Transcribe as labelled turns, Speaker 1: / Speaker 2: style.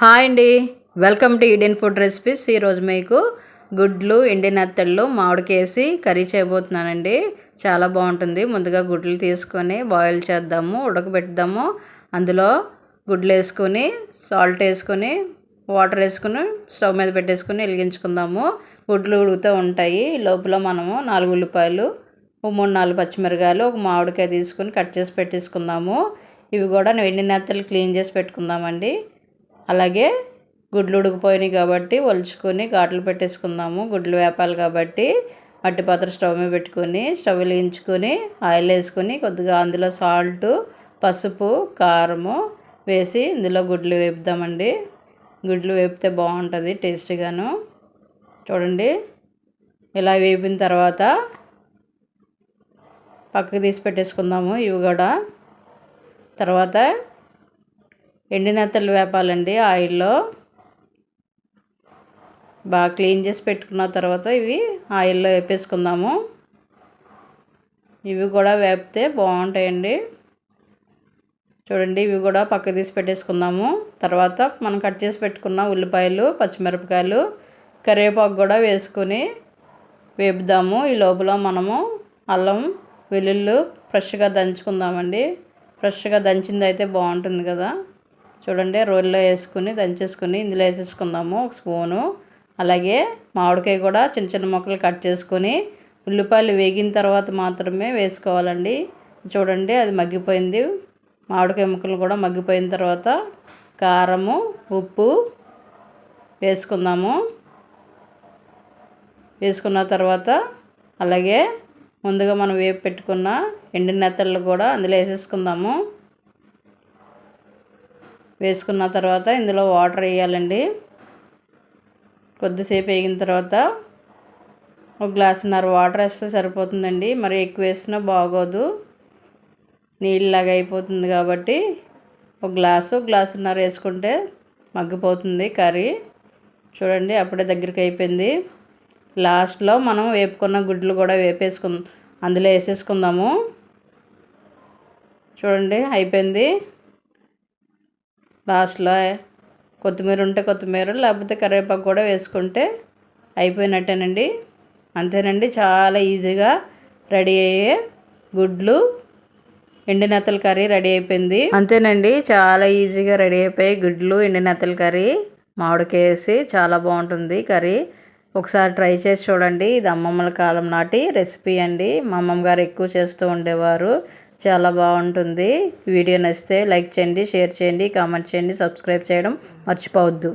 Speaker 1: Hi అండి. Welcome to Indian food recipes ఈరోజు మీకు గుడ్లు ఎండిన అత్తళ్ళు మామిడికేసి కర్రీ చేయబోతున్నానండి. చాలా బాగుంటుంది. ముందుగా గుడ్లు తీసుకొని బాయిల్ చేద్దాము ఉడకబెడదాము అందులో గుడ్లు వేసుకొని సాల్ట్ వేసుకొని వాటర్ వేసుకుని స్టవ్ మీద పెట్టేసుకుని వెలిగించుకుందాము. గుడ్లు ఉడుకుతూ ఉంటాయి. లోపల మనము నాలుగు ఉల్లిపాయలు మూడు నాలుగు పచ్చిమిరకాయలు ఒక మామిడికాయ తీసుకొని కట్ చేసి పెట్టేసుకుందాము. ఇవి కూడా ఎండిన అత్తలు క్లీన్ చేసి పెట్టుకుందామండి. అలాగే గుడ్లు ఉడికిపోయినాయి కాబట్టి ఒలుచుకొని ఘాట్లు పెట్టేసుకుందాము. గుడ్లు వేపాలి కాబట్టి మట్టి పాత్ర స్టవ్ మీద పెట్టుకొని స్టవ్ వెలిగించుకొని ఆయిల్ వేసుకొని కొద్దిగా అందులో సాల్ట్ పసుపు కారము వేసి ఇందులో గుడ్లు వేపుదామండి. గుడ్లు వేపితే బాగుంటుంది టేస్టీగాను. చూడండి ఇలా వేపిన తర్వాత పక్కకు తీసి పెట్టేసుకుందాము ఇవి కూడా. తర్వాత ఎండినత్తలు వేపాలండి ఆయిల్లో. బాగా క్లీన్ చేసి పెట్టుకున్న తర్వాత ఇవి ఆయిల్లో వేపేసుకుందాము. ఇవి కూడా వేపితే బాగుంటాయండి. చూడండి ఇవి కూడా పక్క తీసి పెట్టేసుకుందాము. తర్వాత మనం కట్ చేసి పెట్టుకున్న ఉల్లిపాయలు పచ్చిమిరపకాయలు కరివేపాకు కూడా వేసుకొని వేపుదాము. ఈ లోపల మనము అల్లం వెల్లుల్లి ఫ్రెష్గా దంచుకుందామండి. ఫ్రెష్గా దంచింది అయితే బాగుంటుంది కదా. చూడండి రోల్లో వేసుకుని దంచేసుకుని ఇందులో వేసేసుకుందాము ఒక స్పూను. అలాగే మామిడికాయ కూడా చిన్న చిన్న ముక్కలు కట్ చేసుకొని ఉల్లిపాయలు వేగిన తర్వాత మాత్రమే వేసుకోవాలండి. చూడండి అది మగ్గిపోయింది. మామిడికాయ ముక్కలు కూడా మగ్గిపోయిన తర్వాత కారము ఉప్పు వేసుకుందాము. వేసుకున్న తర్వాత అలాగే ముందుగా మనం వేపు పెట్టుకున్న ఎండిన నెత్తళ్ళు కూడా అందులో వేసేసుకుందాము. వేసుకున్న తర్వాత ఇందులో వాటర్ వేయాలండి. కొద్దిసేపు వేగిన తర్వాత ఒక గ్లాసున్నర వాటర్ వేస్తే సరిపోతుందండి. మరి ఎక్కువ వేసినా బాగోదు. నీళ్ళలాగా అయిపోతుంది కాబట్టి ఒక గ్లాసు గ్లాసున్నర వేసుకుంటే మగ్గిపోతుంది కర్రీ. చూడండి అప్పుడే దగ్గరికి అయిపోయింది. లాస్ట్లో మనం వేపుకున్న గుడ్లు కూడా వేపేసుకుందాం అందులో వేసేసుకుందాము. చూడండి అయిపోయింది. లాస్ట్లో కొత్తిమీర ఉంటే కొత్తిమీర లేకపోతే కరివేపాకు కూడా వేసుకుంటే అయిపోయినట్టేనండి. అంతేనండి చాలా ఈజీగా రెడీ అయ్యే గుడ్లు ఎండినెత్తల కర్రీ రెడీ అయిపోయింది. అంతేనండి చాలా ఈజీగా రెడీ అయిపోయి గుడ్లు ఎండి నెత్తల కర్రీ మామిడికేసి చాలా బాగుంటుంది కర్రీ. ఒకసారి ట్రై చేసి చూడండి ఇది అమ్మమ్మల కాలం నాటి రెసిపీ అండి. మా అమ్మమ్మ గారు ఎక్కువ చేస్తూ ఉండేవారు. చాలా బాగుంటుంది. వీడియో నచ్చితే లైక్ చేయండి షేర్ చేయండి కామెంట్ చేయండి సబ్స్క్రైబ్ చేయడం మర్చిపోవద్దు.